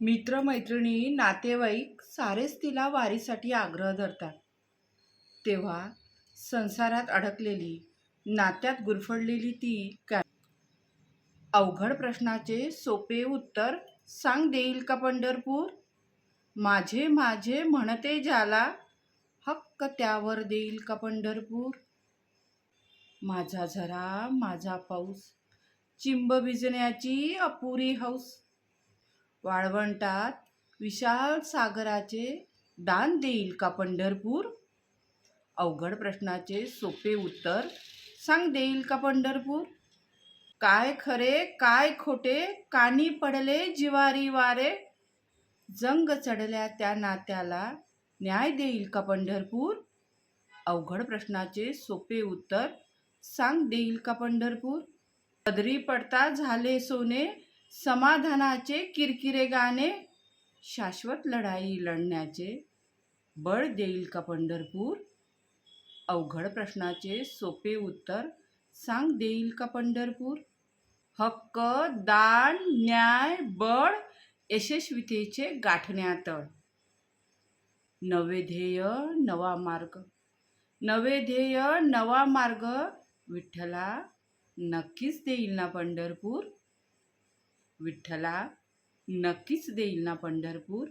मित्रमैत्रिणी नातेवाईक सारेच तिला वारीसाठी आग्रह धरतात. तेव्हा संसारात अडकलेली नात्यात गुरफडलेली ती काय? अवघड प्रश्नाचे सोपे उत्तर सांग देईल का पंढरपूर? माझे माझे म्हणते ज्याला हक्क त्यावर देईल का पंढरपूर? माझा झरा माझा पाऊस चिंब भिजण्याची अपुरी हौस वाळवंटात विशाल सागराचे दान देईल का पंढरपूर? अवघड प्रश्नाचे सोपे उत्तर सांग देईल का पंढरपूर? काय खरे काय खोटे कानी पडले जिवारी वारे? जंग चढल्या त्या नात्याला न्याय देईल का पंढरपूर? अवघड प्रश्नाचे सोपे उत्तर सांग देईल का पंढरपूर? पदरी पडता झाले सोने समाधानाचे किरकिरे गाणे शाश्वत लढाई लढण्याचे बळ देईल का पंढरपूर? अवघड प्रश्नाचे सोपे उत्तर सांग देईल का पंढरपूर? हक्क दान न्याय बळ यशस्वितेचे गाठण्यातळ नवे ध्येय नवा मार्ग. नवे ध्येय नवा मार्ग विठ्ठला नक्कीच देईल ना पंढरपूर? विठ्ठला नक्कीच देईल ना पंढरपूर.